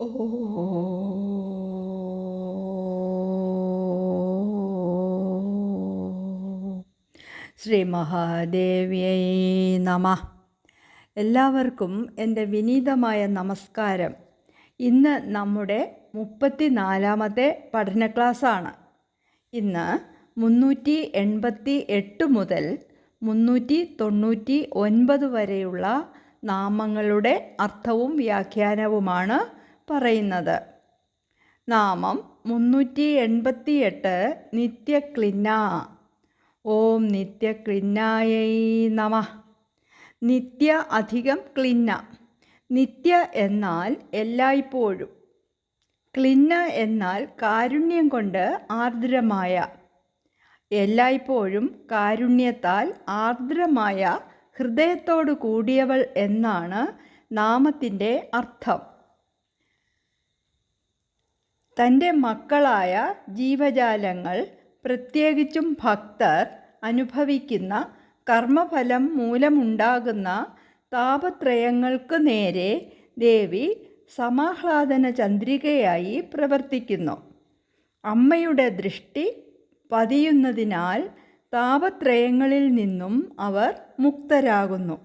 ശ്രീ മഹാദേവ്യൈ നമ. എല്ലാവർക്കും എന്റെ വിനീതമായ നമസ്കാരം. ഇന്ന് നമ്മുടെ മുപ്പത്തിനാലാമത്തെ പഠന ക്ലാസ്സാണ്. ഇന്ന് മുന്നൂറ്റി എൺപത്തി എട്ട് മുതൽ മുന്നൂറ്റി തൊണ്ണൂറ്റി ഒൻപത് വരെയുള്ള നാമങ്ങളുടെ അർത്ഥവും വ്യാഖ്യാനവുമാണ് പറയുന്നത്. നാമം മുന്നൂറ്റി എൺപത്തി എട്ട് നിത്യക്ലിന്ന. ഓം നിത്യക്ലിന്നായൈ നമ. നിത്യ അധികം ക്ലിന്ന. നിത്യ എന്നാൽ എല്ലായ്പ്പോഴും. ക്ലിന്ന എന്നാൽ കാരുണ്യം കൊണ്ട് ആർദ്രമായ. എല്ലായ്പ്പോഴും കാരുണ്യത്താൽ ആർദ്രമായ ഹൃദയത്തോടു കൂടിയവൾ എന്നാണ് നാമത്തിന്റെ അർത്ഥം. തന്റെ മക്കളായ ജീവജാലങ്ങൾ പ്രത്യേകിച്ചും ഭക്തർ അനുഭവിക്കുന്ന കർമ്മഫലം മൂലമുണ്ടാകുന്ന താപത്രയങ്ങൾക്ക് നേരെ ദേവി സമാഹ്ലാദന ചന്ദ്രികയായി പ്രവർത്തിക്കുന്നു. അമ്മയുടെ ദൃഷ്ടി പതിയുന്നതിനാൽ താപത്രയങ്ങളിൽ നിന്നും അവർ മുക്തരാകുന്നു.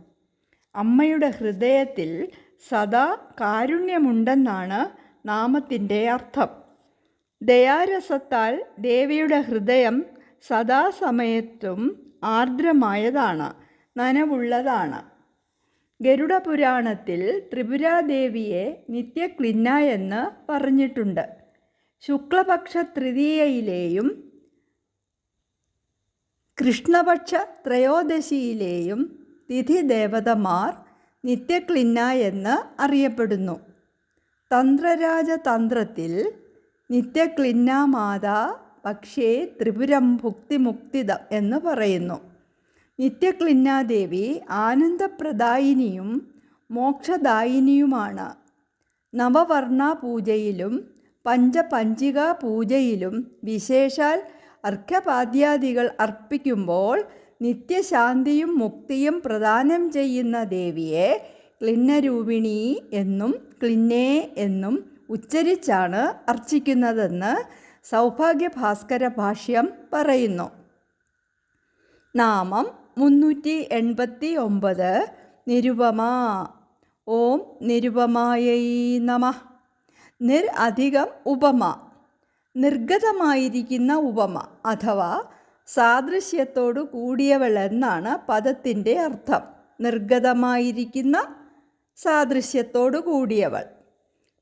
അമ്മയുടെ ഹൃദയത്തിൽ സദാ കാരുണ്യമുണ്ടെന്നാണ് നാമത്തിന്റെ അർത്ഥം. ദയാരസത്താൽ ദേവിയുടെ ഹൃദയം സദാസമയത്തും ആർദ്രമായതാണ് നനവുള്ളതാണ്. ഗരുഡപുരാണത്തിൽ ത്രിപുരാദേവിയെ നിത്യക്ലിന്ന എന്ന് പറഞ്ഞിട്ടുണ്ട്. ശുക്ലപക്ഷ തൃതീയയിലെയും കൃഷ്ണപക്ഷ ത്രയോദശിയിലെയും തിഥി ദേവതമാർ നിത്യക്ലിന്ന എന്ന് അറിയപ്പെടുന്നു. തന്ത്രരാജതന്ത്രത്തിൽ നിത്യക്ലിന്ന പക്ഷേ ത്രിപുരം ഭുക്തിമുക്തിദം എന്ന് പറയുന്നു. നിത്യക്ലിന്നാദേവി ആനന്ദപ്രദായിനിയും മോക്ഷദായിനിയുമാണ്. നവവർണ പൂജയിലും പഞ്ചപഞ്ചിക പൂജയിലും വിശേഷാൽ അർഘപാദ്യാദികൾ അർപ്പിക്കുമ്പോൾ നിത്യശാന്തിയും മുക്തിയും പ്രദാനം ചെയ്യുന്ന ദേവിയെ ക്ലിന്നരൂപിണി എന്നും ക്ലിന്നേ എന്നും ഉച്ചരിച്ചാണ് അർച്ചിക്കുന്നതെന്ന് സൗഭാഗ്യ ഭാസ്കര ഭാഷ്യം പറയുന്നു. നാമം മുന്നൂറ്റി എൺപത്തി ഒമ്പത് നിരുപമ. ഓം നിരുപമായൈ നമ. നിർ അധികം ഉപമ. നിർഗതമായിരിക്കുന്ന ഉപമ അഥവാ സാദൃശ്യത്തോടു കൂടിയവൾ എന്നാണ് പദത്തിന്റെ അർത്ഥം. നിർഗതമായിരിക്കുന്ന സാദൃശ്യത്തോടു കൂടിയവൾ.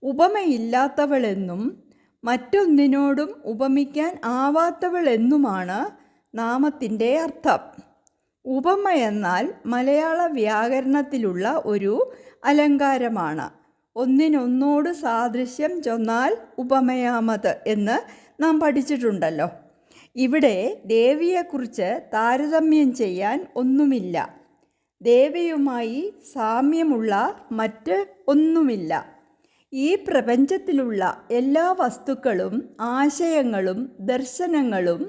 ഉപമയില്ലാത്തവളെന്നും മറ്റൊന്നിനോടും ഉപമിക്കാൻ ആവാത്തവളെന്നുമാണ് നാമത്തിന്റെ അർത്ഥം. ഉപമ എന്നാൽ മലയാള വ്യാകരണത്തിലുള്ള ഒരു അലങ്കാരമാണ്. ഒന്നിനൊന്നോട് സാദൃശ്യം ചൊന്നാൽ ഉപമയാമത് എന്ന് നാം പഠിച്ചിട്ടുണ്ടല്ലോ. ഇവിടെ ദേവിയെക്കുറിച്ച് താരതമ്യം ചെയ്യാൻ ഒന്നുമില്ല. ദേവിയുമായി സാമ്യമുള്ള മറ്റ് ഒന്നുമില്ല. ഈ പ്രപഞ്ചത്തിലുള്ള എല്ലാ വസ്തുക്കളും ആശയങ്ങളും ദർശനങ്ങളും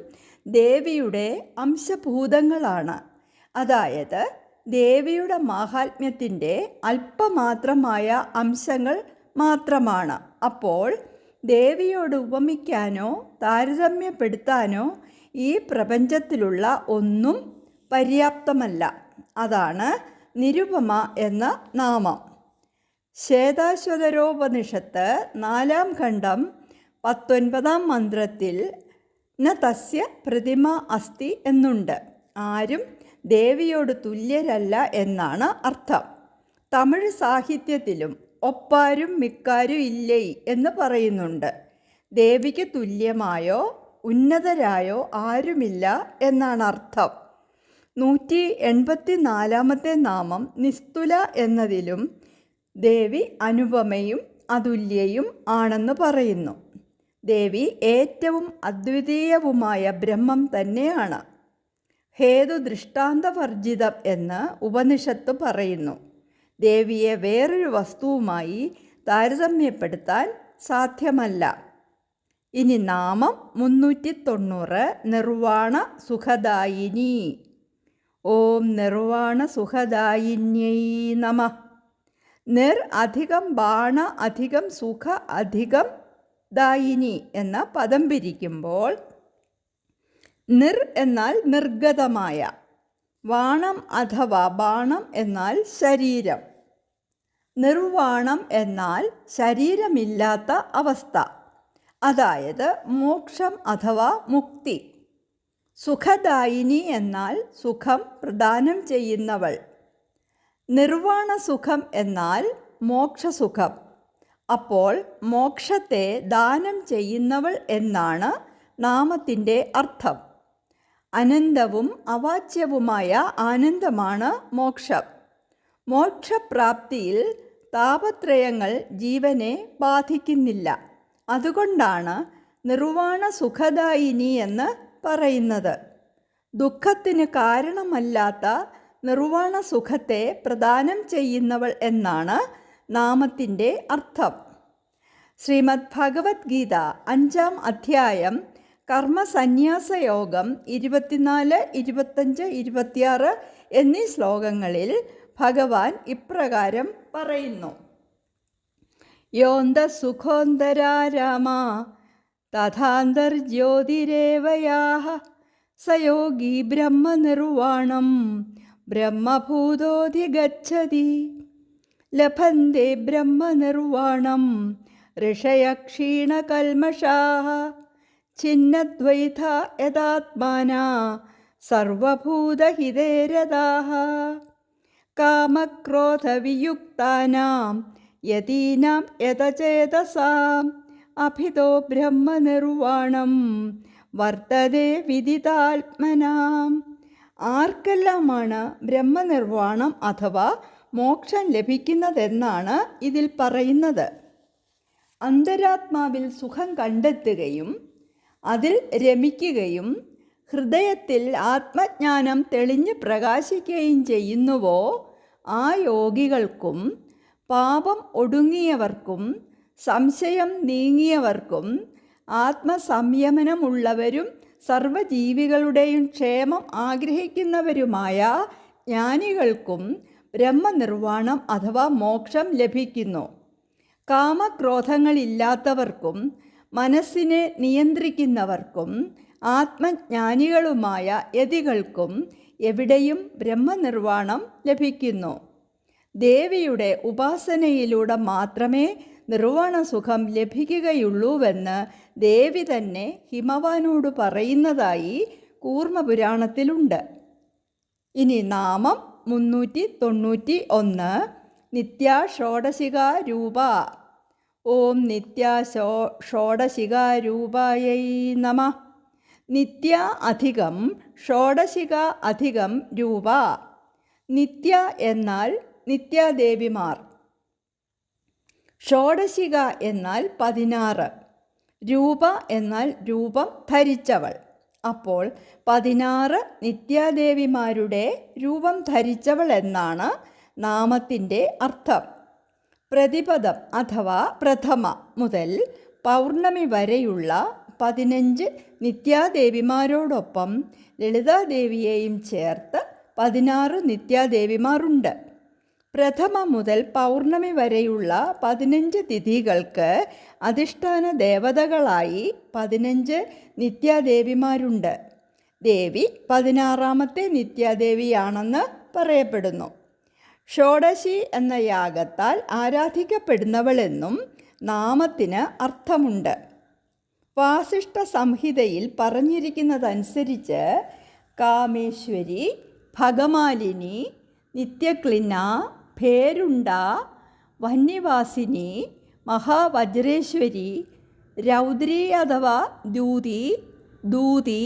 ദേവിയുടെ അംശഭൂതങ്ങളാണ്. അതായത് ദേവിയുടെ മാഹാത്മ്യത്തിന്റെ അല്പമാത്രമായ അംശങ്ങൾ മാത്രമാണ്. അപ്പോൾ ദേവിയോട് ഉപമിക്കാനോ താരതമ്യപ്പെടുത്താനോ ഈ പ്രപഞ്ചത്തിലുള്ള ഒന്നും പര്യാപ്തമല്ല. അതാണ് നിരുപമ എന്ന നാമം. ശ്വേതാശ്വതരോപനിഷത്ത് നാലാം ഖണ്ഡം പത്തൊൻപതാം മന്ത്രത്തിൽ ന തസ്യ പ്രതിമ അസ്തി എന്നുണ്ട്. ആരും ദേവിയോട് തുല്യരല്ല എന്നാണ് അർത്ഥം. തമിഴ് സാഹിത്യത്തിലും ഒപ്പാരും മിക്കാരും ഇല്ലേ എന്ന് പറയുന്നുണ്ട്. ദേവിക്ക് തുല്യമായോ ഉന്നതരായോ ആരുമില്ല എന്നാണ് അർത്ഥം. നൂറ്റി എൺപത്തി നാലാമത്തെ നാമം നിസ്തുല എന്നതിലും ദേവി അനുപമയും അതുല്യയും ആണെന്ന് പറയുന്നു. ദേവി ഏറ്റവും അദ്വിതീയവുമായ ബ്രഹ്മം തന്നെയാണ്. ഹേതു ദൃഷ്ടാന്തവർജിതം എന്ന് ഉപനിഷത്ത് പറയുന്നു. ദേവിയെ വേറൊരു വസ്തുവുമായി താരതമ്യപ്പെടുത്താൻ സാധ്യമല്ല. ഇനി നാമം മുന്നൂറ്റി തൊണ്ണൂറ് നിർവാണ സുഖദായിനി. ഓം നിർവാണ സുഖദായിന്യൈ നമ. നിർ അധികം ബാണ അധികം സുഖ അധികം ദായിനി എന്ന പദം പിരിക്കുമ്പോൾ നിർ എന്നാൽ നിർഗതമായ വാണം അഥവാ ബാണം എന്നാൽ ശരീരം. നിർവാണം എന്നാൽ ശരീരമില്ലാത്ത അവസ്ഥ അതായത് മോക്ഷം അഥവാ മുക്തി. സുഖദായിനി എന്നാൽ സുഖം പ്രദാനം ചെയ്യുന്നവൾ. നിർവാണ സുഖം എന്നാൽ മോക്ഷസുഖം. അപ്പോൾ മോക്ഷത്തെ ദാനം ചെയ്യുന്നവൾ എന്നാണ് നാമത്തിന്റെ അർത്ഥം. അനന്തവും അവാച്യവുമായ ആനന്ദമാണ് മോക്ഷം. മോക്ഷപ്രാപ്തിയിൽ താപത്രയങ്ങൾ ജീവനെ ബാധിക്കുന്നില്ല. അതുകൊണ്ടാണ് നിർവാണ സുഖദായിനി എന്ന് പറയുന്നത്. ദുഃഖത്തിന് കാരണമല്ലാത്ത നിർവാണ സുഖത്തെ പ്രദാനം ചെയ്യുന്നവൾ എന്നാണ് നാമത്തിന്റെ അർത്ഥം. ശ്രീമദ് ഭഗവത്ഗീത അഞ്ചാം അധ്യായം കർമ്മസന്യാസയോഗം ഇരുപത്തിനാല് ഇരുപത്തഞ്ച് ഇരുപത്തിയാറ് എന്നീ ശ്ലോകങ്ങളിൽ ഭഗവാൻ ഇപ്രകാരം പറയുന്നു. യോന്ത സുഖോന്തരാരാമ തഥാന്തർജ്യോതിരേവയാഹ സയോഗി ബ്രഹ്മനിർവാണം ബ്രഹ്മഭൂതോധിഗച്ഛതി. ലഭന്തെ ബ്രഹ്മനിർവാണം ഋഷയക്ഷീണകൽമഷാः ഛിന്നദ്വൈത യഥാത്മാന സർവഭൂതഹിതേരതാः കാമക്രോധവിയുക്താനാം യതീനാം യഥചേതസാം അഭിതോ ബ്രഹ്മനിർവാണം വർത്തതേ വിദിതാത്മനാം. ആർക്കെല്ലാമാണ് ബ്രഹ്മനിർവാണം അഥവാ മോക്ഷം ലഭിക്കുന്നതെന്നാണ് ഇതിൽ പറയുന്നത്. അന്തരാത്മാവിൽ സുഖം കണ്ടെത്തുകയും അതിൽ രമിക്കുകയും ഹൃദയത്തിൽ ആത്മജ്ഞാനം തെളിഞ്ഞ് പ്രകാശിക്കുകയും ചെയ്യുന്നുവോ ആ യോഗികൾക്കും പാപം ഒടുങ്ങിയവർക്കും സംശയം നീങ്ങിയവർക്കും ആത്മസംയമനമുള്ളവരും സർവജീവികളുടെയും ക്ഷേമം ആഗ്രഹിക്കുന്നവരുമായ ജ്ഞാനികൾക്കും ബ്രഹ്മനിർവാണം അഥവാ മോക്ഷം ലഭിക്കുന്നു. കാമക്രോധങ്ങളില്ലാത്തവർക്കും മനസ്സിനെ നിയന്ത്രിക്കുന്നവർക്കും ആത്മജ്ഞാനികളുമായ യതികൾക്കും എവിടെയും ബ്രഹ്മനിർവാണം ലഭിക്കുന്നു. ദേവിയുടെ ഉപാസനയിലൂടെ മാത്രമേ നിർവാണ സുഖം ലഭിക്കുകയുള്ളൂവെന്ന് ദേവി തന്നെ ഹിമവാനോട് പറയുന്നതായി കൂർമ്മപുരാണത്തിലുണ്ട്. ഇനി നാമം മുന്നൂറ്റി തൊണ്ണൂറ്റി ഒന്ന് നിത്യ ഷോഡശിക രൂപ ഓം നിത്യ ഷോ ഷോഡശികാരൂപായൈ നമ. നിത്യ അധികം ഷോഡശിക അധികം രൂപ. നിത്യ എന്നാൽ നിത്യാദേവിമാർ. ഷോഡശിക എന്നാൽ പതിനാറ് രൂപ എന്നാൽ രൂപം ധരിച്ചവൾ. അപ്പോൾ പതിനാറ് നിത്യാദേവിമാരുടെ രൂപം ധരിച്ചവൾ എന്നാണ് നാമത്തിന്റെ അർത്ഥം. പ്രതിപദം അഥവാ പ്രഥമ മുതൽ പൗർണമി വരെയുള്ള പതിനഞ്ച് നിത്യാദേവിമാരോടൊപ്പം ലളിതാദേവിയെയും ചേർത്ത് പതിനാറ് നിത്യാദേവിമാരുണ്ട്. പ്രഥമ മുതൽ പൗർണമി വരെയുള്ള പതിനഞ്ച് തിഥികൾക്ക് അധിഷ്ഠാന ദേവതകളായി പതിനഞ്ച് നിത്യാദേവിമാരുണ്ട്. ദേവി പതിനാറാമത്തെ നിത്യാദേവിയാണെന്ന് പറയപ്പെടുന്നു. ഷോഡശി എന്ന യാഗത്താൽ ആരാധിക്കപ്പെടുന്നവളെന്നും നാമത്തിന് അർത്ഥമുണ്ട്. വാസിഷ്ഠ സംഹിതയിൽ പറഞ്ഞിരിക്കുന്നതനുസരിച്ച് കാമേശ്വരി ഭഗമാലിനി നിത്യക്ലിന്ന ഭേരുണ്ട വന്യവാസിനി മഹാവജ്രേശ്വരി രൗദ്രി അഥവാ ദൂതി ദൂതി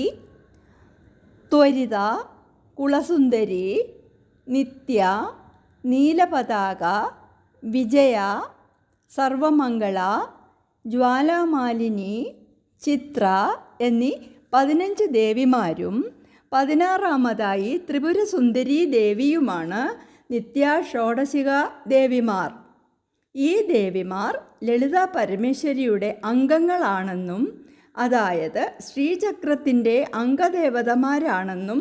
ത്വരിത കുളസുന്ദരി നിത്യ നീലപതാക വിജയ സർവമംഗള ജ്വാലാമാലിനി ചിത്ര എന്നീ പതിനഞ്ച് ദേവിമാരും പതിനാറാമതായി ത്രിപുരസുന്ദരി ദേവിയുമാണ് നിത്യ ഷോഡശിക ദേവിമാർ ഈ ദേവിമാർ ലളിത പരമേശ്വരിയുടെ അംഗങ്ങളാണെന്നും അതായത് ശ്രീചക്രത്തിന്റെ അംഗദേവതമാരാണെന്നും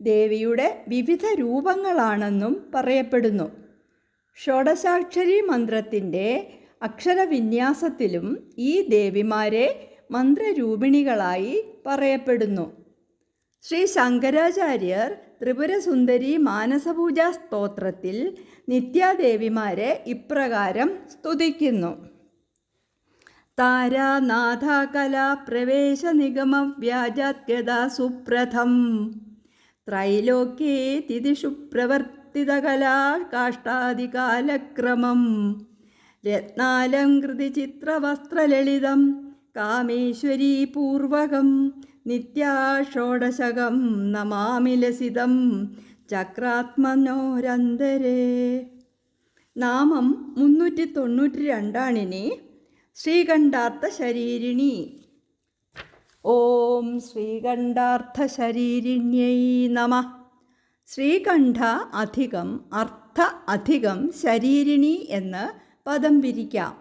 ദേവിയുടെ വിവിധ രൂപങ്ങളാണെന്നും പറയപ്പെടുന്നു. ഷോഡശാക്ഷരി മന്ത്രത്തിന്റെ അക്ഷരവിന്യാസത്തിലും ഈ ദേവിമാരെ മന്ത്രരൂപിണികളായി പറയപ്പെടുന്നു. ശ്രീ ശങ്കരാചാര്യർ ത്രിപുരസുന്ദരി മാനസപൂജാ സ്തോത്രത്തിൽ നിത്യാദേവിമാരെ ഇപ്രകാരം സ്തുതിക്കുന്നു. താരാനാഥ കലാ പ്രവേശ നിഗമ വ്യാജാത്യത സുപ്രഥം ത്രൈലോക്യേ തിദിഷു പ്രവർത്തിത കലാ കാഷ്ടാദികാലക്രമം രത്നാലംകൃതി ചിത്രവസ്ത്രലളിതം കാമേശ്വരീ പൂർവകം നിത്യാഷോടശകം നമാമിലസിതം ചക്രാത്മനോരന്തരേ. നാമം മുന്നൂറ്റി തൊണ്ണൂറ്റി രണ്ടാണിനി ശ്രീകണ്ഠാർത്ഥ ശരീരിണി ഓം ശ്രീകണ്ഠാർത്ഥ ശരീരിണ്യൈ നമ. ശ്രീകണ്ഠ അധികം അർത്ഥ അധികം ശരീരിണി എന്ന് പദം വിരിക്കാം.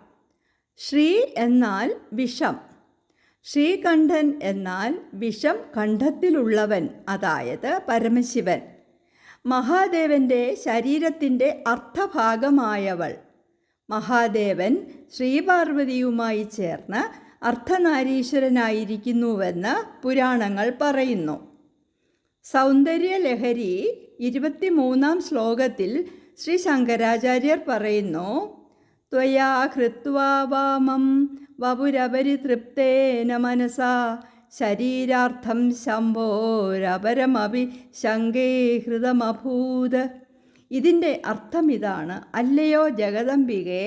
ശ്രീ എന്നാൽ വിഷം. ശ്രീകണ്ഠൻ എന്നാൽ വിഷം കണ്ഠത്തിലുള്ളവൻ അതായത് പരമശിവൻ. മഹാദേവന്റെ ശരീരത്തിന്റെ അർത്ഥഭാഗമായവൾ. മഹാദേവൻ ശ്രീപാർവതിയുമായി ചേർന്ന് അർത്ഥനാരീശ്വരനായിരിക്കുന്നുവെന്ന് പുരാണങ്ങൾ പറയുന്നു. സൗന്ദര്യലഹരി ഇരുപത്തിമൂന്നാം ശ്ലോകത്തിൽ ശ്രീ ശങ്കരാചാര്യർ പറയുന്നു ത്വയാ ഹൃത്വാ വാമം വപുരപരിതൃപ്തേന മനസാ. ശരീരാർത്ഥം ശംഭോരപരമഭി ശങ്കേ ഹൃതമഭൂത് ഇതിന്റെ അർത്ഥം ഇതാണ്. അല്ലയോ ജഗദംബികെ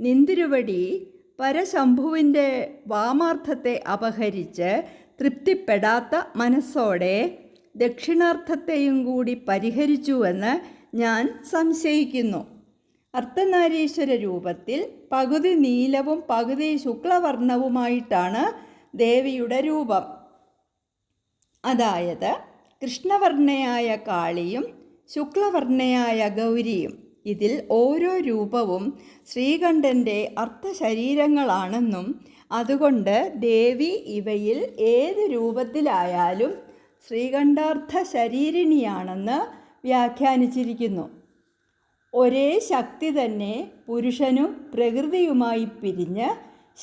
നിന്തിരുവടി പരശംഭുവിന്റെ വാമാർത്ഥത്തെ അപഹരിച്ച് തൃപ്തിപ്പെടാത്ത മനസ്സോടെ ദക്ഷിണാർത്ഥത്തെയും കൂടി പരിഹരിച്ചുവെന്ന് ഞാൻ സംശയിക്കുന്നു. അർദ്ധനാരീശ്വര രൂപത്തിൽ പകുതി നീലവും പകുതി ശുക്ലവർണവുമായിട്ടാണ് ദേവിയുടെ രൂപം. അതായത് കൃഷ്ണവർണയായ കാളിയും ശുക്ലവർണയായ ഗൗരിയും ഇതിൽ ഓരോ രൂപവും ശ്രീകണ്ഠന്റെ അർത്ഥശരീരങ്ങളാണെന്നും അതുകൊണ്ട് ദേവി ഇവയിൽ ഏത് രൂപത്തിലായാലും ശ്രീകണ്ഠാർത്ഥ ശരീരിണിയാണെന്ന് വ്യാഖ്യാനിച്ചിരിക്കുന്നു. ഒരേ ശക്തി തന്നെ പുരുഷനും പ്രകൃതിയുമായി പിരിഞ്ഞ്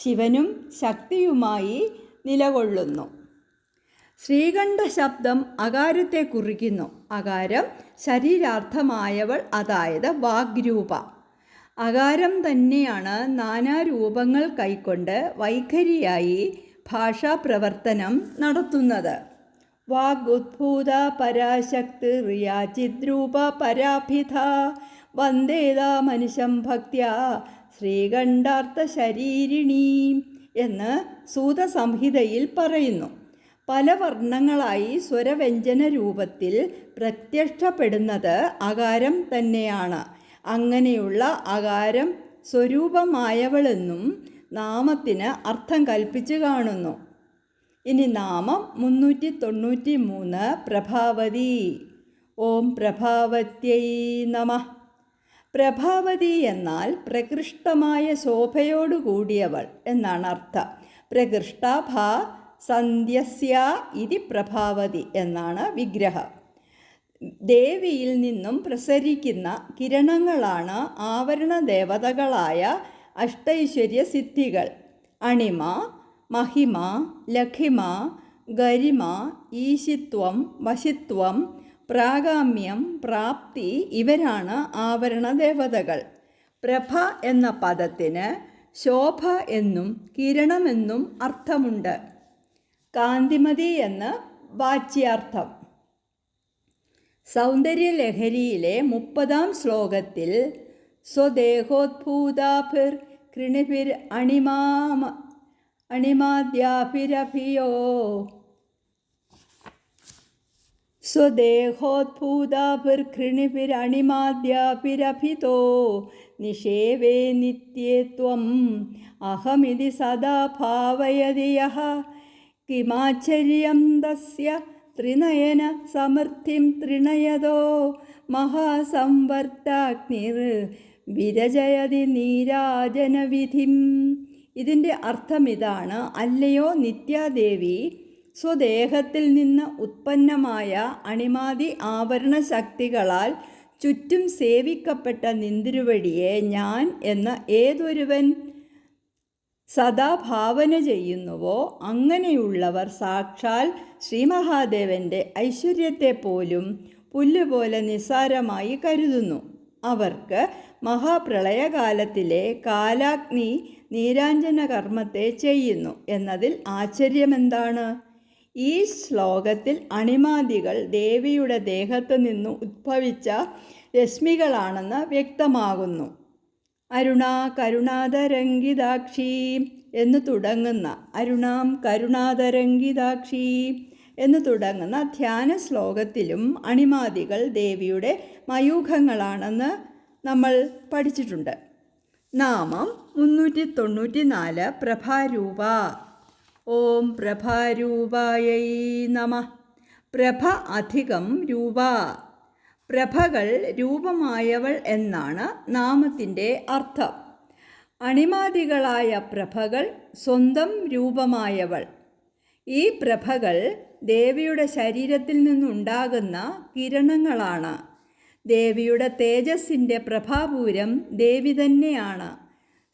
ശിവനും ശക്തിയുമായി നിലകൊള്ളുന്നു. ശ്രീകണ്ഠ ശബ്ദം അകാരത്തെ കുറിക്കുന്നു. അകാരം ശരീരാർത്ഥമായവൾ അതായത് വാഗ്രൂപ. അകാരം തന്നെയാണ് നാനാരൂപങ്ങൾ കൈക്കൊണ്ട് വൈഖരിയായി ഭാഷാപ്രവർത്തനം നടത്തുന്നത്. വാഗുദ്ഭൂത പരാശക്തി റിയാചിദ്രൂപ പരാഭിധ വന്ദേതാ മനുഷ്യം ഭക്തിയ ശ്രീകണ്ഠാർത്ഥ ശരീരിണീ എന്ന് സൂതസംഹിതയിൽ പറയുന്നു. പല വർണങ്ങളായി സ്വരവ്യഞ്ജന രൂപത്തിൽ പ്രത്യക്ഷപ്പെടുന്നത് അകാരം തന്നെയാണ്. അങ്ങനെയുള്ള അകാരം സ്വരൂപമായവളെന്നും നാമത്തിന് അർത്ഥം കൽപ്പിച്ചു കാണുന്നു. ഇനി നാമം മുന്നൂറ്റി തൊണ്ണൂറ്റി മൂന്ന് പ്രഭാവതി. ഓം പ്രഭാവത്യൈ നമ. പ്രഭാവതി എന്നാൽ പ്രകൃഷ്ടമായ ശോഭയോടുകൂടിയവൾ എന്നാണ് അർത്ഥം. പ്രകൃഷ്ടാഭാ സന്ധ്യസ്യ ഇതി പ്രഭാവതി എന്നാണ് വിഗ്രഹം. ദേവിയിൽ നിന്നും പ്രസരിക്കുന്ന കിരണങ്ങളാണ് ആവരണ ദേവതകളായ അഷ്ടൈശ്വര്യ സിദ്ധികൾ. അണിമ മഹിമ ലഖിമ ഗരിമ ഈശിത്വം വശിത്വം പ്രാഗാമ്യം പ്രാപ്തി ഇവരാണ് ആവരണ ദേവതകൾ പ്രഭ എന്ന പദത്തിന് ശോഭ എന്നും കിരണമെന്നും അർത്ഥമുണ്ട്. കാന്തിമതി എന്ന് വാച്യാർത്ഥം. സൗന്ദര്യലഹരിയിലെ മുപ്പതാം ശ്ലോകത്തിൽ സ്വദേഹോദ്ഭൂതാഭിർ കൃണിഭിർ അണിമാമ അണിമാദ്യാഭിരഭിയോ സ്വദേഹോദ്ഭൂതാഭിർഘൃണിഭിരണിമാദ്യാഭിരഭിതോ നിഷേവേ നിത്യേ ത്വം. അഹമിതി സദാ ഭാവയതി യഹ. കിമാചര്യം തസ്യ ത്രിനയന സമൃദ്ധിം ത്രിണയതോ. മഹാസംവർത്താഗ്നിർ വിരജയതി നീരാജനവിധിം. ഇതിന്റെ അർത്ഥം ഇതാണ് അല്ലയോ നിത്യാദേവി സ്വദേഹത്തിൽ നിന്ന് ഉത്പന്നമായ അണിമാതി ആവരണ ശക്തികളാൽ ചുറ്റും സേവിക്കപ്പെട്ട നിന്തിരുവടിയെ ഞാൻ എന്ന ഏതൊരുവൻ സദാ ഭാവന ചെയ്യുന്നുവോ അങ്ങനെയുള്ളവർ സാക്ഷാൽ ശ്രീമഹാദേവന്റെ ഐശ്വര്യത്തെ പോലും പുല്ലുപോലെ നിസ്സാരമായി കരുതുന്നു. അവർക്ക് മഹാപ്രളയകാലത്തിലെ കാലാഗ്നി നീരാഞ്ജന കർമ്മത്തെ ചെയ്യുന്നു എന്നതിൽ ആശ്ചര്യമെന്താണ്? ഈ ശ്ലോകത്തിൽ അണിമാദികൾ ദേവിയുടെ ദേഹത്ത് നിന്ന് ഉദ്ഭവിച്ച രശ്മികളാണെന്ന് വ്യക്തമാകുന്നു. അരുണ കരുണാതരംഗിതാക്ഷി എന്ന് തുടങ്ങുന്ന അരുണാം കരുണാതരംഗിതാക്ഷി എന്ന് തുടങ്ങുന്ന ധ്യാന ശ്ലോകത്തിലും അണിമാദികൾ ദേവിയുടെ മയൂഖങ്ങളാണെന്ന് നമ്മൾ പഠിച്ചിട്ടുണ്ട്. നാമം മുന്നൂറ്റി തൊണ്ണൂറ്റി നാല് പ്രഭാരൂപ. ഓം പ്രഭാരൂപായൈ നമ. പ്രഭ അധികം രൂപ. പ്രഭകൾ രൂപമായവൾ എന്നാണ് നാമത്തിന്റെ അർത്ഥം. അണിമാദികളായ പ്രഭകൾ സ്വന്തം രൂപമായവൾ. ഈ പ്രഭകൾ ദേവിയുടെ ശരീരത്തിൽ നിന്നുണ്ടാകുന്ന കിരണങ്ങളാണ്. ദേവിയുടെ തേജസ്സിന്റെ പ്രഭാപൂരം ദേവി തന്നെയാണ്.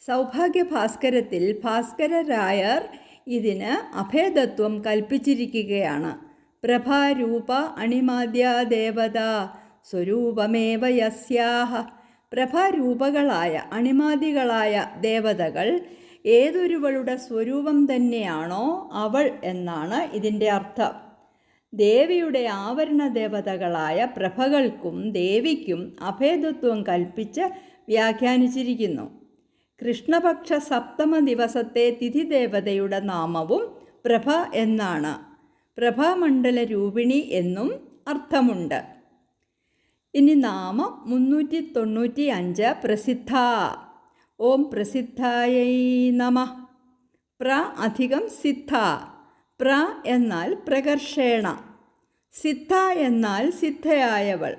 സൗഭാഗ്യ ഭാസ്കരത്തിൽ ഭാസ്കരരായർ ഇതിന് അഭേദത്വം കൽപ്പിച്ചിരിക്കുകയാണ്. പ്രഭാരൂപ അണിമാദ്യ ദേവത സ്വരൂപമേവ യസ്യാഹ. പ്രഭാരൂപകളായ അണിമാദികളായ ദേവതകൾ ഏതൊരുവളുടെ സ്വരൂപം തന്നെയാണോ അവൾ എന്നാണ് ഇതിന്റെ അർത്ഥം. ദേവിയുടെ ആവരണ ദേവതകളായ പ്രഭകൾക്കും ദേവിക്കും അഭേദത്വം കൽപ്പിച്ച് വ്യാഖ്യാനിച്ചിരിക്കുന്നു. കൃഷ്ണപക്ഷ സപ്തമ ദിവസത്തെ തിഥിദേവതയുടെ നാമവും പ്രഭ എന്നാണ്. പ്രഭാമണ്ഡല രൂപിണി എന്നും അർത്ഥമുണ്ട്. ഇനി നാമം മുന്നൂറ്റി തൊണ്ണൂറ്റി അഞ്ച് പ്രസിദ്ധ. ഓം പ്രസിദ്ധായൈ നമ. പ്ര അധികം സിദ്ധ. പ്ര എന്നാൽ പ്രകർഷേണ. സിദ്ധ എന്നാൽ സിദ്ധയായവൾ.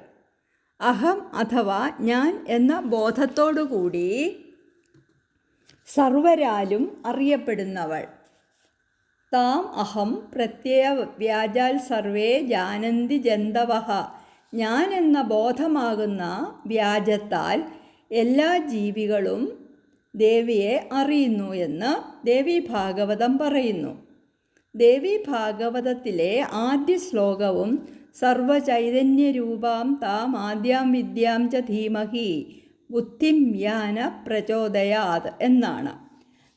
അഹം അഥവാ ഞാൻ എന്ന ബോധത്തോടുകൂടി സർവരാലും അറിയപ്പെടുന്നവൾ. താം അഹം പ്രത്യയ വ്യാജാൽ സർവേ ജാനന്തി ജന്തവഹ. ഞാൻ എന്ന ബോധമാകുന്ന വ്യാജത്താൽ എല്ലാ ജീവികളും ദേവിയെ അറിയുന്നു എന്ന് ദേവി ഭാഗവതം പറയുന്നു. ദേവി ഭാഗവതത്തിലെ ആദ്യ ശ്ലോകവും സർവചൈതന്യരൂപാം താം ആദ്യാം വിദ്യാം ച ധീമഹി. ബുദ്ധിം യാന പ്രചോദയാത് എന്നാണ്.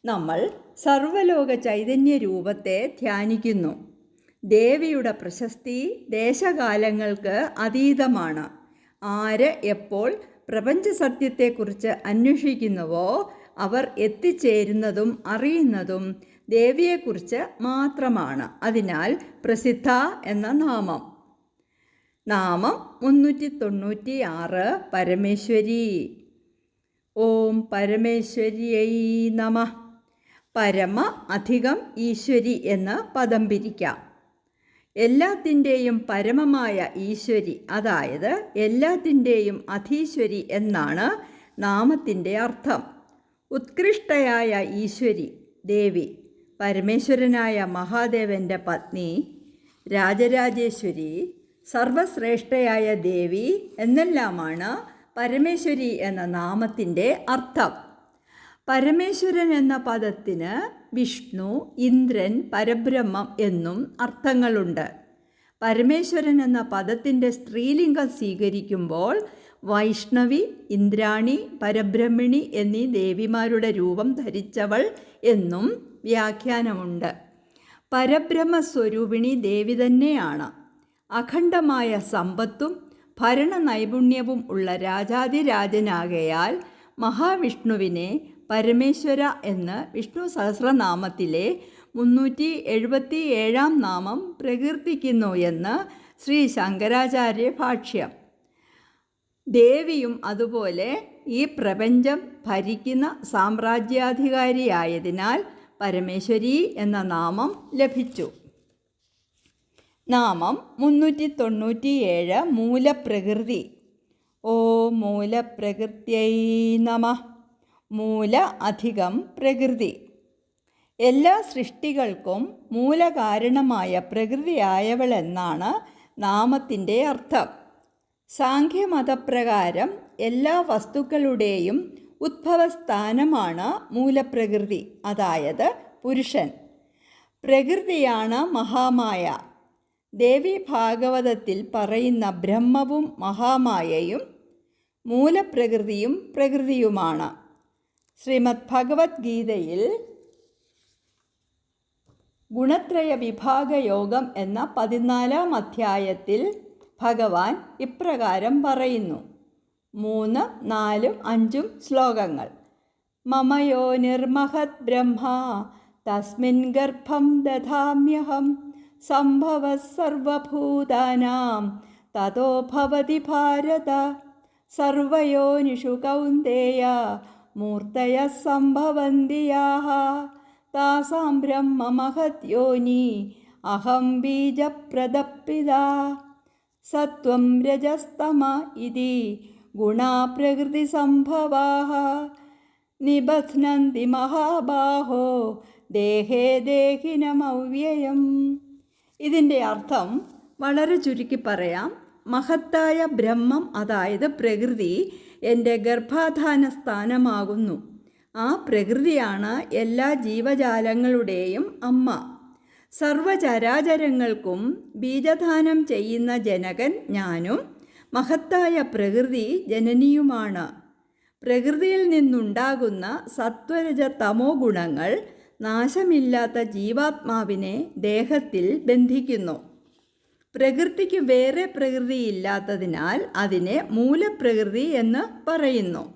നമ്മൾ സർവലോക ചൈതന്യ രൂപത്തെ ധ്യാനിക്കുന്നു. ദേവിയുടെ പ്രശസ്തി ദേശകാലങ്ങൾക്ക് അതീതമാണ്. ആര് എപ്പോൾ പ്രപഞ്ച സത്യത്തെക്കുറിച്ച് അന്വേഷിക്കുന്നുവോ അവർ എത്തിച്ചേരുന്നതും അറിയുന്നതും ദേവിയെക്കുറിച്ച് മാത്രമാണ്. അതിനാൽ പ്രസിദ്ധ എന്ന നാമം. നാമം മുന്നൂറ്റി തൊണ്ണൂറ്റി ആറ് പരമേശ്വരി. ഓം പരമേശ്വരിയൈ നമ. പരമ അധികം ഈശ്വരി എന്ന് പദം പിരിക്കാം. എല്ലാത്തിന്റെയും പരമമായ ഈശ്വരി അതായത് എല്ലാത്തിന്റെയും അധീശ്വരി എന്നാണ് നാമത്തിന്റെ അർത്ഥം. ഉത്കൃഷ്ടയായ ഈശ്വരി ദേവി പരമേശ്വരനായ മഹാദേവന്റെ പത്നി രാജരാജേശ്വരി സർവശ്രേഷ്ഠയായ ദേവി എന്നെല്ലാമാണ് പരമേശ്വരി എന്ന നാമത്തിന്റെ അർത്ഥം. പരമേശ്വരൻ എന്ന പദത്തിന് വിഷ്ണു ഇന്ദ്രൻ പരബ്രഹ്മം എന്നും അർത്ഥങ്ങളുണ്ട്. പരമേശ്വരൻ എന്ന പദത്തിന്റെ സ്ത്രീലിംഗം സ്വീകരിക്കുമ്പോൾ വൈഷ്ണവി ഇന്ദ്രാണി പരബ്രഹ്മിണി എന്നീ ദേവിമാരുടെ രൂപം ധരിച്ചവൾ എന്നും വ്യാഖ്യാനമുണ്ട്. പരബ്രഹ്മസ്വരൂപിണി ദേവി തന്നെയാണ്. അഖണ്ഡമായ സമ്പത്തും ഭരണ നൈപുണ്യവും ഉള്ള രാജാതിരാജനാകയാൽ മഹാവിഷ്ണുവിനെ പരമേശ്വര എന്ന് വിഷ്ണു സഹസ്രനാമത്തിലെ മുന്നൂറ്റി എഴുപത്തി ഏഴാം നാമം പ്രകീർത്തിക്കുന്നു എന്ന് ശ്രീ ശങ്കരാചാര്യ ഭാഷ്യം. ദേവിയും അതുപോലെ ഈ പ്രപഞ്ചം ഭരിക്കുന്ന സാമ്രാജ്യാധികാരിയായതിനാൽ പരമേശ്വരി എന്ന നാമം ലഭിച്ചു. നാമം മുന്നൂറ്റി തൊണ്ണൂറ്റിയേഴ് മൂലപ്രകൃതി. ഓ മൂലപ്രകൃത്യൈ നമ. മൂല അധികം പ്രകൃതി. എല്ലാ സൃഷ്ടികൾക്കും മൂലകാരണമായ പ്രകൃതിയായവളെന്നാണ് നാമത്തിന്റെ അർത്ഥം. സാഖ്യമതപ്രകാരം എല്ലാ വസ്തുക്കളുടെയും ഉദ്ഭവസ്ഥാനമാണ് മൂലപ്രകൃതി അതായത് പുരുഷൻ. പ്രകൃതിയാണ് മഹാമായ. ദേവി ഭാഗവതത്തിൽ പറയുന്ന ബ്രഹ്മവും മഹാമായയും മൂലപ്രകൃതിയും പ്രകൃതിയുമാണ്. ശ്രീമദ് ഭഗവത്ഗീതയിൽ ഗുണത്രയ വിഭാഗ യോഗം എന്ന പതിനാലാം അധ്യായത്തിൽ ഭഗവാൻ ഇപ്രകാരം പറയുന്നു. മൂന്ന് നാലും അഞ്ചും ശ്ലോകങ്ങൾ. മമയോ നിർമഹത് ബ്രഹ്മ തസ്മിൻ ഗർഭം ദധാമ്യഹം. സംഭവ സർവഭൂതാനാം തതോ ഭവതി ഭാരത. സർവയോനിഷു കൗന്ദേയ മൂർത്തയ സംഭവന്തി യാഹ താസാം ബ്രഹ്മ യോനി അഹം ബീജപ്രദപ്പിത സത്വം രജസ്തമ ഇതി. ഗുണാ പ്രകൃതി സംഭവാः നിബധ്നന്തി മഹാബാഹോ. ദേഹേ ദേഹിനമവ്യയം. ഇതിന്റെ അർത്ഥം വളരെ ചുരുക്കി പറയാം. മഹത്തായ ബ്രഹ്മം അതായത് പ്രകൃതി എന്റെ ഗർഭാധാന സ്ഥാനമാകുന്നു. ആ പ്രകൃതിയാണ് എല്ലാ ജീവജാലങ്ങളുടെയും അമ്മ. സർവചരാചരങ്ങൾക്കും ബീജധാനം ചെയ്യുന്ന ജനകൻ ഞാനും മഹത്തായ പ്രകൃതി ജനനിയുമാണ്. പ്രകൃതിയിൽ നിന്നുണ്ടാകുന്ന സത്വരജ തമോ ഗുണങ്ങൾ നാശമില്ലാത്ത ജീവാത്മാവിനെ ദേഹത്തിൽ ബന്ധിക്കുന്നു. പ്രകൃതിക്ക് വേറെ പ്രകൃതിയില്ലാത്തതിനാൽ അതിനെ മൂലപ്രകൃതി എന്ന് പറയുന്നു.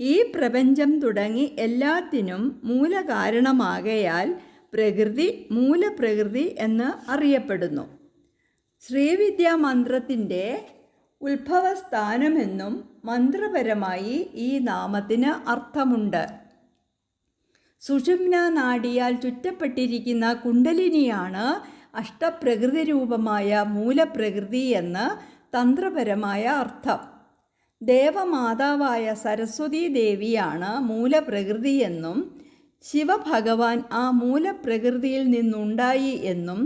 ഈ പ്രപഞ്ചം തുടങ്ങി എല്ലാത്തിനും മൂലകാരണമാകയാൽ പ്രകൃതി മൂലപ്രകൃതി എന്ന് അറിയപ്പെടുന്നു. ശ്രീവിദ്യാ മന്ത്രത്തിന്റെ ഉത്ഭവസ്ഥാനമെന്നും മന്ത്രപരമായി ഈ നാമത്തിന് അർത്ഥമുണ്ട്. സുഷുമ്ന നാടിയാൽ ചുറ്റപ്പെട്ടിരിക്കുന്ന കുണ്ടലിനിയാണ് അഷ്ടപ്രകൃതി രൂപമായ മൂലപ്രകൃതി എന്ന് തന്ത്രപരമായ അർത്ഥം. ദേവമാതാവായ സരസ്വതി ദേവിയാണ് മൂലപ്രകൃതി എന്നും ശിവഭഗവാൻ ആ മൂലപ്രകൃതിയിൽ നിന്നുണ്ടായി എന്നും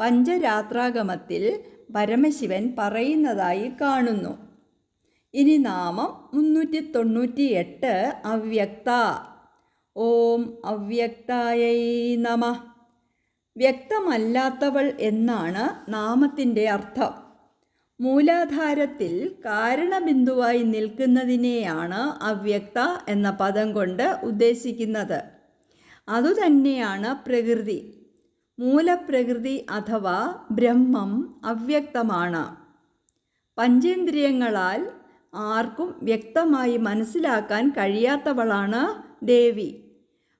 പഞ്ചരാത്രാഗമത്തിൽ പരമശിവൻ പറയുന്നതായി കാണുന്നു. ഇനി നാമം മുന്നൂറ്റി തൊണ്ണൂറ്റി എട്ട് അവ്യക്ത. ഓം അവ്യക്തായൈ നമ. വ്യക്തമല്ലാത്തവൾ എന്നാണ് നാമത്തിന്റെ അർത്ഥം. മൂലാധാരത്തിൽ കാരണബിന്ദുവായി നിൽക്കുന്നതിനെയാണ് അവ്യക്ത എന്ന പദം കൊണ്ട് ഉദ്ദേശിക്കുന്നത്. അതുതന്നെയാണ് പ്രകൃതി. മൂലപ്രകൃതി അഥവാ ബ്രഹ്മം അവ്യക്തമാണ്. പഞ്ചേന്ദ്രിയങ്ങളാൽ ആർക്കും വ്യക്തമായി മനസ്സിലാക്കാൻ കഴിയാത്തവളാണ് ദേവി.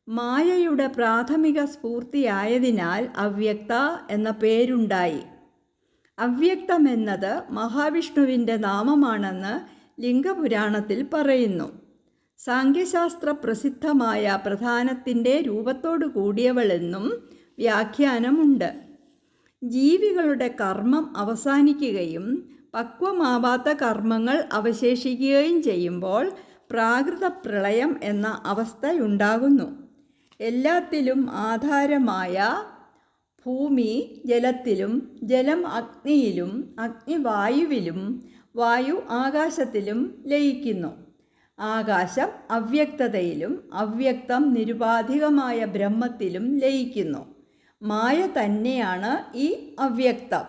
മായയുടെ പ്രാഥമിക സ്ഫൂർത്തിയായതിനാൽ അവ്യക്ത എന്ന പേരുണ്ടായി. അവ്യക്തമെന്നത് മഹാവിഷ്ണുവിന്റെ നാമമാണെന്ന് ലിംഗപുരാണത്തിൽ പറയുന്നു. സാഖ്യശാസ്ത്ര പ്രസിദ്ധമായ പ്രധാനത്തിന്റെ രൂപത്തോടു കൂടിയവളെന്നും വ്യാഖ്യാനമുണ്ട്. ജീവികളുടെ കർമ്മം അവസാനിക്കുകയും പക്വമാവാത്ത കർമ്മങ്ങൾ അവശേഷിക്കുകയും ചെയ്യുമ്പോൾ പ്രാകൃത പ്രളയം എന്ന അവസ്ഥയുണ്ടാകുന്നു. എല്ലാത്തിലും ആധാരമായ ഭൂമി ജലത്തിലും ജലം അഗ്നിയിലും അഗ്നി വായുവിലും വായു ആകാശത്തിലും ലയിക്കുന്നു. ആകാശം അവ്യക്തതയിലും അവ്യക്തം നിരുപാധികമായ ബ്രഹ്മത്തിലും ലയിക്കുന്നു. മായ തന്നെയാണ് ഈ അവ്യക്തം.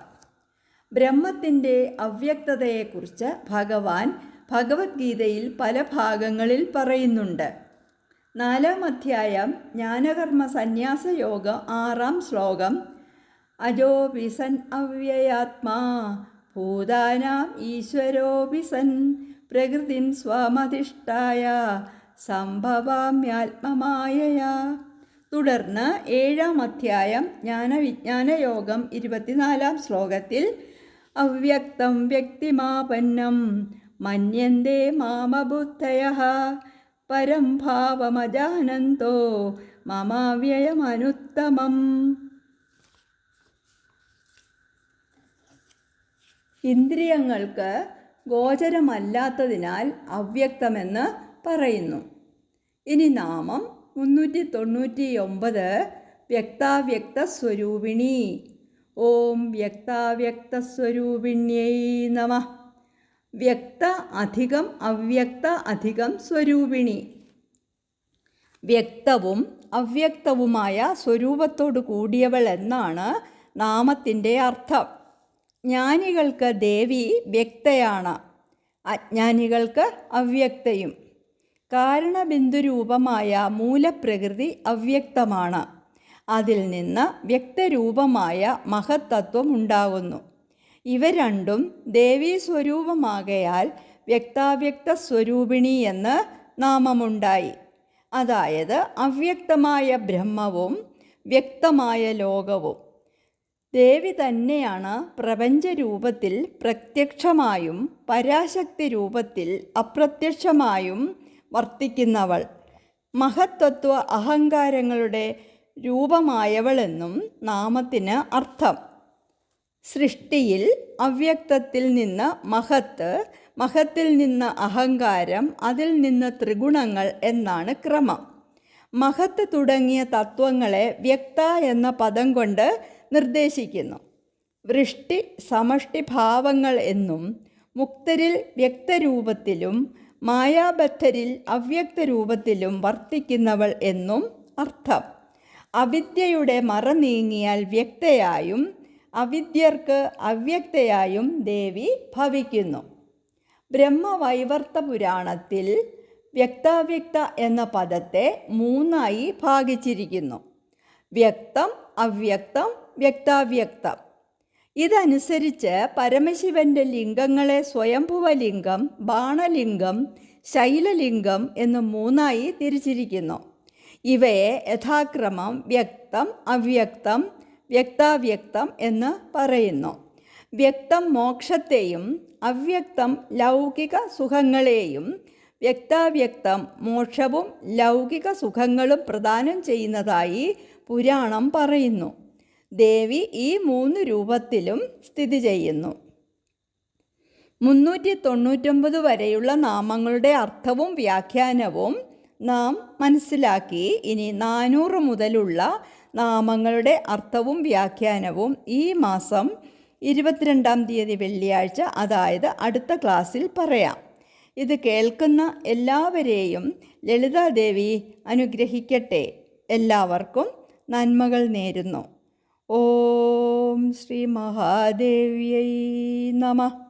ബ്രഹ്മത്തിന്റെ അവ്യക്തതയെക്കുറിച്ച് ഭഗവാൻ ഭഗവത്ഗീതയിൽ പല ഭാഗങ്ങളിൽ പറയുന്നുണ്ട്. നാലാം അധ്യായം ജ്ഞാനകർമ്മ സന്യാസ യോഗ ആറാം ശ്ലോകം. അജോ സൻ അവ്യയാത്മാ ഭൂതാനാം ഈശ്വരോ സൻ പ്രകൃതി സ്വമധിഷ്ഠായ സംഭവാമ്യാത്മമായയാ. തുടർന്ന് ഏഴാം അധ്യായം ജ്ഞാനവിജ്ഞാന യോഗം ഇരുപത്തിനാലാം ശ്ലോകത്തിൽ അവ്യക്തം വ്യക്തിമാപന്നം മന്യന്തേ മാമബുദ്ധയ പരം ഭാവമജാനന്തോ മമാവ്യയമനുത്തമം. ഇന്ദ്രിയങ്ങൾക്ക് ഗോചരമല്ലാത്തതിനാൽ അവ്യക്തമെന്ന് പറയുന്നു. ഇനി നാമം മുന്നൂറ്റി തൊണ്ണൂറ്റി ഒമ്പത് വ്യക്താവ്യക്ത സ്വരൂപിണി ഓം വ്യക്താവ്യക്ത സ്വരൂപിണ്യൈ നമ. വ്യക്ത അധികം അവ്യക്ത അധികം സ്വരൂപിണി. വ്യക്തവും അവ്യക്തവുമായ സ്വരൂപത്തോടു കൂടിയവൾ എന്നാണ് നാമത്തിന്റെ അർത്ഥം. ജ്ഞാനികൾക്ക് ദേവി വ്യക്തയാണ് അജ്ഞാനികൾക്ക് അവ്യക്തയും. കാരണബിന്ദുരൂപമായ മൂലപ്രകൃതി അവ്യക്തമാണ്. അതിൽ നിന്ന് വ്യക്തരൂപമായ മഹത്തത്വം ഉണ്ടാകുന്നു. ഇവ രണ്ടും ദേവീ സ്വരൂപമാകയാൽ വ്യക്താവ്യക്ത സ്വരൂപിണി എന്ന് നാമമുണ്ടായി. അതായത് അവ്യക്തമായ ബ്രഹ്മവും വ്യക്തമായ ലോകവും. ദേവി തന്നെയാണ് പ്രപഞ്ചരൂപത്തിൽ പ്രത്യക്ഷമായും പരാശക്തി രൂപത്തിൽ അപ്രത്യക്ഷമായും വർത്തിക്കുന്നവൾ. മഹത്വത്വ അഹങ്കാരങ്ങളുടെ രൂപമായവളെന്നും നാമത്തിന് അർത്ഥം. സൃഷ്ടിയിൽ അവ്യക്തത്തിൽ നിന്ന് മഹത്ത് മഹത്തിൽ നിന്ന് അഹങ്കാരം അതിൽ നിന്ന് ത്രിഗുണങ്ങൾ എന്നാണ് ക്രമം. മഹത്ത് തുടങ്ങിയ തത്വങ്ങളെ വ്യക്ത എന്ന പദം കൊണ്ട് നിർദ്ദേശിക്കുന്നു. വൃഷ്ടി സമഷ്ടി ഭാവങ്ങൾ എന്നും മുക്തരിൽ വ്യക്തരൂപത്തിലും മായാബദ്ധരിൽ അവ്യക്തരൂപത്തിലും വർത്തിക്കുന്നവൾ എന്നും അർത്ഥം. അവിദ്യയുടെ മറ നീങ്ങിയാൽ വ്യക്തയായും അവിദ്യർക്ക് അവ്യക്തയായും ദേവി ഭവിക്കുന്നു. ബ്രഹ്മവൈവർത്ത പുരാണത്തിൽ വ്യക്താവ്യക്ത എന്ന പദത്തെ മൂന്നായി ഭാഗിച്ചിരിക്കുന്നു. വ്യക്തം അവ്യക്തം വ്യക്താവ്യക്തം. ഇതനുസരിച്ച് പരമശിവന്റെ ലിംഗങ്ങളെ സ്വയംഭുവലിംഗം ബാണലിംഗം ശൈലലിംഗം എന്ന് മൂന്നായി തിരിച്ചിരിക്കുന്നു. ഇവയെ യഥാക്രമം വ്യക്തം അവ്യക്തം വ്യക്താവ്യക്തം എന്ന് പറയുന്നു. വ്യക്തം മോക്ഷത്തെയും അവ്യക്തം ലൗകിക സുഖങ്ങളെയും വ്യക്താവ്യക്തം മോക്ഷവും ലൗകിക സുഖങ്ങളും പ്രദാനം ചെയ്യുന്നതായി പുരാണം പറയുന്നു. ദേവി ഈ മൂന്ന് രൂപത്തിലും സ്ഥിതി ചെയ്യുന്നു. മുന്നൂറ്റി തൊണ്ണൂറ്റൊമ്പത് വരെയുള്ള നാമങ്ങളുടെ അർത്ഥവും വ്യാഖ്യാനവും നാം മനസ്സിലാക്കി ഇനി നാനൂറ് മുതലുള്ള നാമങ്ങളുടെ അർത്ഥവും വ്യാഖ്യാനവും ഈ മാസം ഇരുപത്തിരണ്ടാം തീയതി വെള്ളിയാഴ്ച അതായത് അടുത്ത ക്ലാസ്സിൽ പറയാം. ഇത് കേൾക്കുന്ന എല്ലാവരെയും ലളിതാദേവി അനുഗ്രഹിക്കട്ടെ. എല്ലാവർക്കും നന്മകൾ നേരുന്നു. ഓം ശ്രീ മഹാദേവ്യൈ നമ.